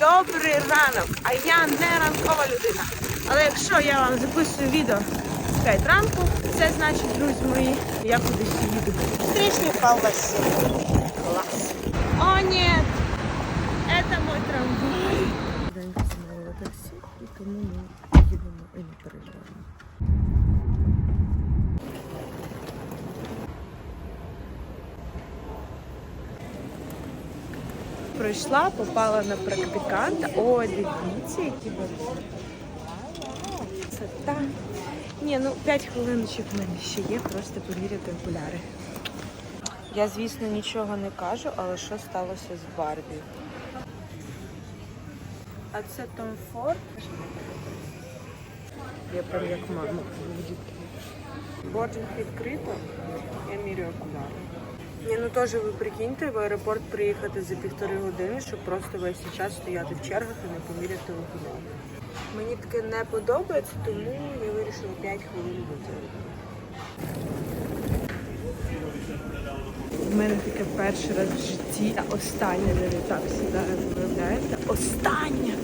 Добрий ранок! А я не ранкова людина. Але якщо я вам записую відео в 5 ранку, це значить, друзі мої, я кудись їду. Встречный колбасе. Класс. О, ні! Це мой трамвай. Данька замовила таксі, і тому ми їдемо і не переживаємо. Пройшла, попала на практиканта. О, дивіться, які вони. Це та. Ні, ну 5 хвилиночок в мене ще є, просто поміряти окуляри. Я, звісно, нічого не кажу, але що сталося з Барбі? А це Том Форд. Я прям як мама. Бординг відкрито, я міряю окуляри. Ні, ну теж ви прикиньте, в аеропорт приїхати за півтори години, щоб просто весь час стояти в чергах і не поміряти окуляри. Мені таке не подобається, тому я вирішила 5 хвилин витягнути. У мене таке перший раз в житті та останнє не так сідаю, виявляєте? Останнє!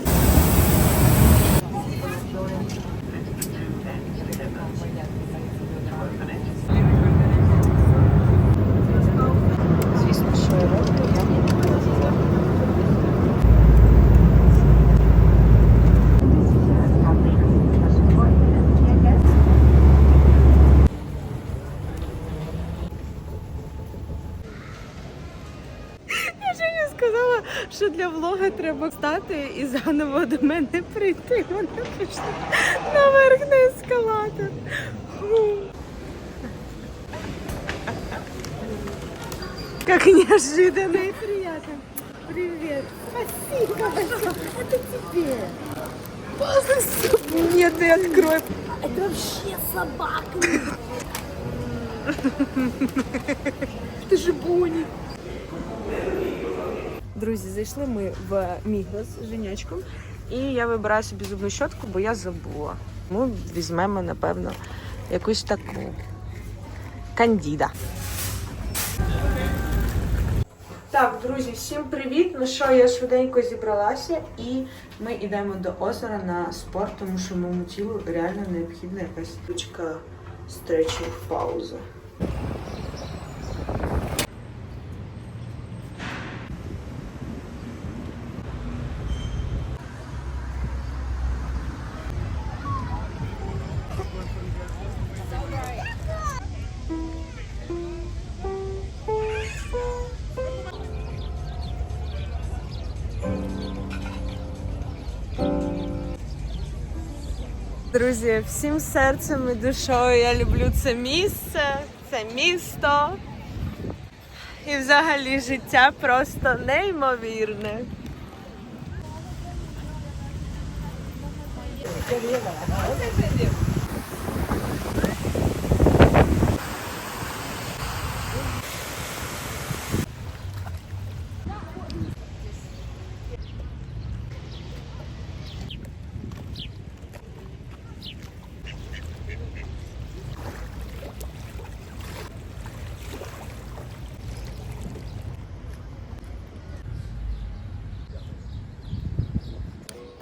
треба встати і заново до мене прийти. Вона пішла наверх на ескалатор. Фу. Как неожиданно и приятно. Привет. Спасибо большое. Это тебе. Полностью. Нет, ты открой. Это вообще собака. Ти ж Боні. Друзі, зайшли ми в Мігрос з Женячком. І я вибираю собі зубну щотку, бо я забула. Ми візьмемо, напевно, якусь таку кандіда. Так, друзі, всім привіт! Ну що, я швиденько зібралася і ми йдемо до озера на спорт, тому що моєму тілу реально необхідна якась точка стретчинг пауза. Друзі, всім серцем і душою я люблю це місце, це місто. І взагалі життя просто неймовірне.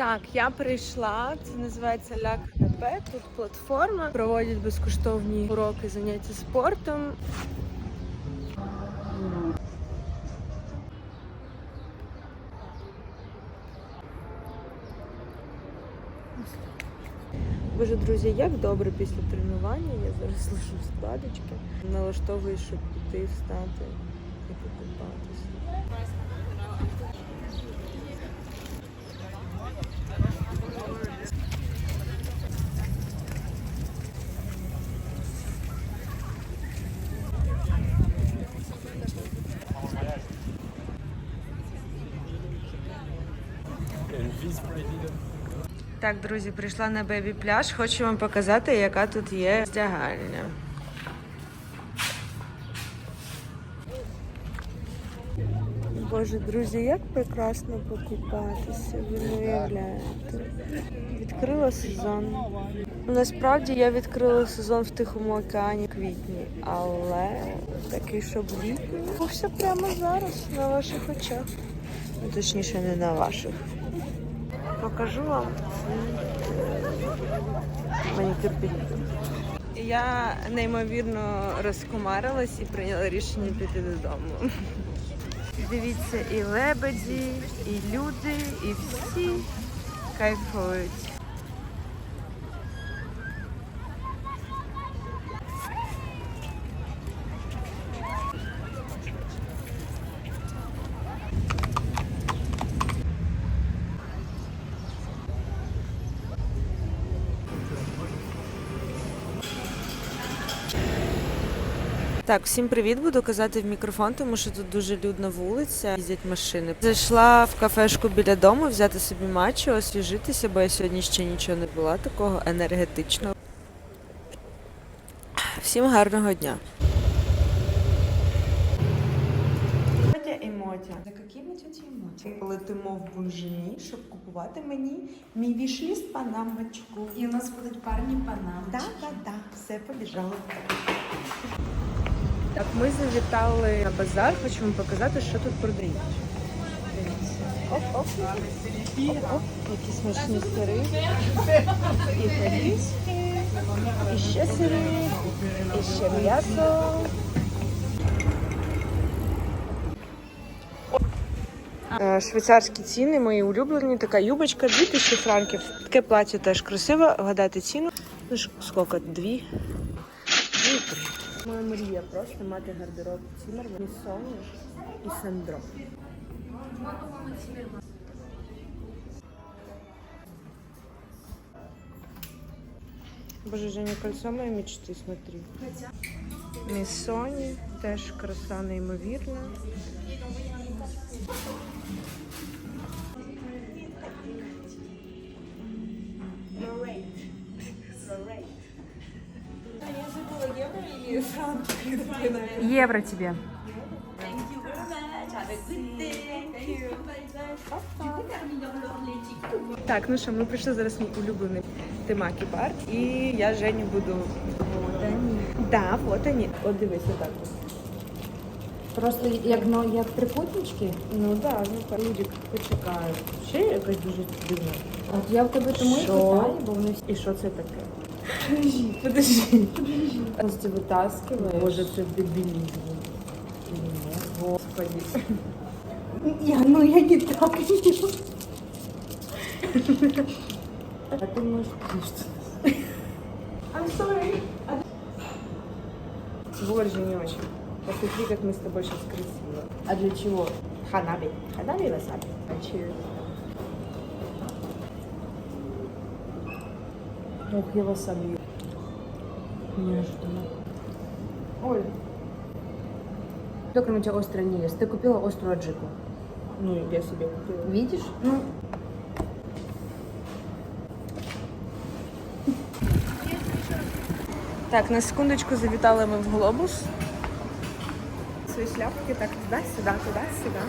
Так, я прийшла. Це називається Ля КНП. Тут платформа. Проводять безкоштовні уроки заняття спортом. Боже, друзі, як добре після тренування. Я зараз лишу складочки. Налаштовую, щоб піти, встати і покупатися. Так, друзі, прийшла на бебі пляж. Хочу вам показати, яка тут є здягальня. Боже, друзі, як прекрасно покупатися, ви не уявляєте. Відкрила сезон. Насправді я відкрила сезон в Тихому океані в квітні, але такий, щоб літній, все прямо зараз, на ваших очах. Ну, Точніше, не на ваших. Покажу вам. Мені терпіть. Я неймовірно розкумарилась і прийняла рішення піти додому. Дивіться, і лебеді, і люди, і всі кайфують. Так, всім привіт. Буду казати в мікрофон, тому що тут дуже людна вулиця, їздять машини. Зайшла в кафешку біля дому взяти собі матчу, освіжитися, бо я сьогодні ще нічого не була такого енергетичного. Всім гарного дня. Мотя і Мотя. За якими тіті Мотя? Летимо в бунжині, щоб купувати мені мій вішліст панамочку. И у нас будут парни панам. Так, так, так, все побіжало. Так, ми завітали на базар, вам показати, що тут продають. Дивіться. Оп, оп. Оп, оп. Які смачні сири. Італійські. І ще сири. І ще м'ясо. Е, Швейцарські ціни, мої улюблені. Така юбочка 2000 франків. Таке плаття теж красиве. Вгадайте ціну. Ну, скільки? Дві? Дві три. Моя мрія просто мати гардероб Ціммерман, Соні і Сандро. Боже, Женя, кольцо моей мечты, смотри. Міс Соні, теж краса неймовірна. Евро тебе. Так, ну що, ми прийшли зараз в мій улюблений темакі бар. І я Женю буду. Вот они. Да, вот они. От дивись, отак. от. Просто як, ну, як трикутнички. Ну да, ну так. Людік почекає. Ще якась дуже дивна. От я в тебе тому і питаю, бо вони всі І що це таке? Подожди, подожди. повністю витаскиваєш. Боже, це дебілізм. Ні, Господи. Я, ну я не так не А ты можешь I'm sorry. Боже, не очень. Посмотри, как мы с тобой сейчас красиво. А для чего? Ханаби. Ханаби васаби. Cheers. Ох, я васаби. Неожиданно. Оль, Только у тебя острое не ест. Ты купила острую аджику. ну я себе купила. Видишь? Ну, Так, на секундочку завітали ми в глобус. Свої шляпки так туди-сюди, туди-сюди.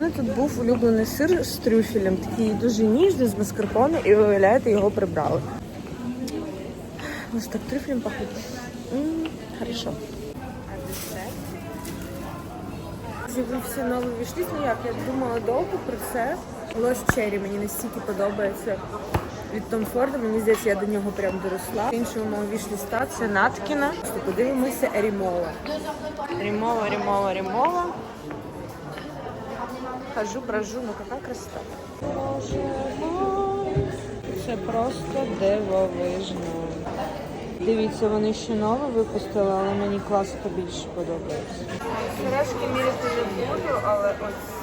Ну, Тут був улюблений сир з трюфелем, такий дуже ніжний, з маскарпоне, і виявляєте, його прибрали. Ось так трюфелем пахнуть. Хорошо. З'явився новий вішліст. Ну як, я думала довго про це. Лос Черрі мені настільки подобається від Том Форда. Мені здається, я до нього прям доросла. Іншого мого вішліста це Наткіна. Подивимося Рімова. Рімова, Рімова, Рімова. Хожу, брожу, ну яка красота. Це просто дивовижно. Дивіться, вони ще нове випустили, але мені класика більше подобається. Сережки міряти не буду, але ось.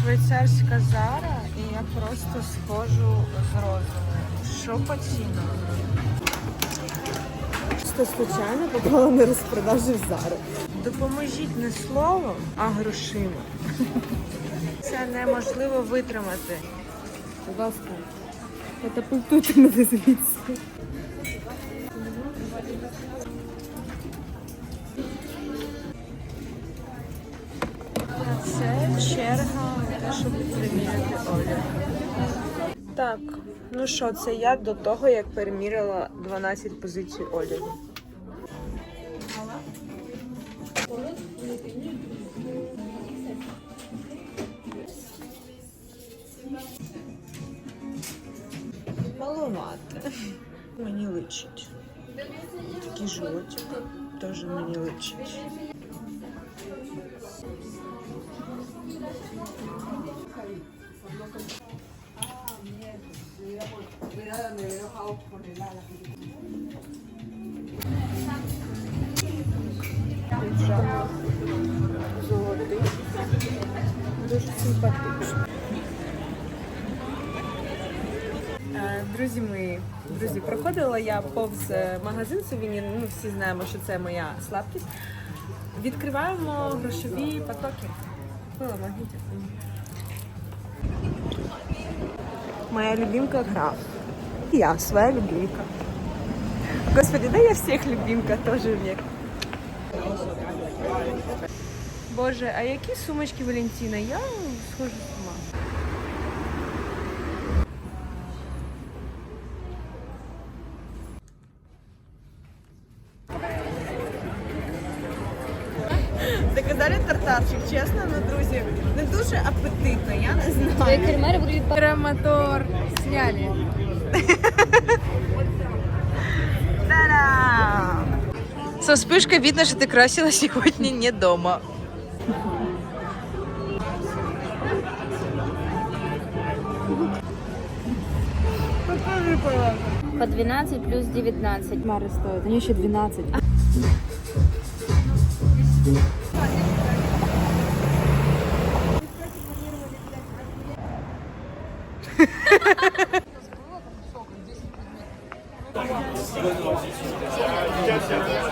Швейцарська зара, я просто схожу з розуму. Що по цінам? Просто случайно попала на розпродажу в Зару. Допоможіть не словом, а грошима. Це неможливо витримати. будь ласка. Катапультуйте мене звідси. Це черга, на те, щоб приміряти одяг. Так, ну що, це я до того, як переміряла 12 позицій одягу. Маловато. Мені личить. Такий животик теж мені личить. Золотий. Дуже симпатично. Е, Друзі мої, друзі, проходила я повз е, магазин сувенір. Ну, всі знаємо, що це моя слабкість. Відкриваємо грошові потоки. Моя любимка граф. Я своя любимка. Господи, да я всех любимка тоже мне. Боже, а які сумочки Валентина? Я схожу з ума. Заказали тартарчик, чесно, ну, друзі, не дуже апетитно, я не знаю. Твои кальмары будут Мотор сняли. Со вспышкой видно, что ты красила сегодня не дома. по 12 плюс 19. Мары стоят. Они еще 12. Yeah.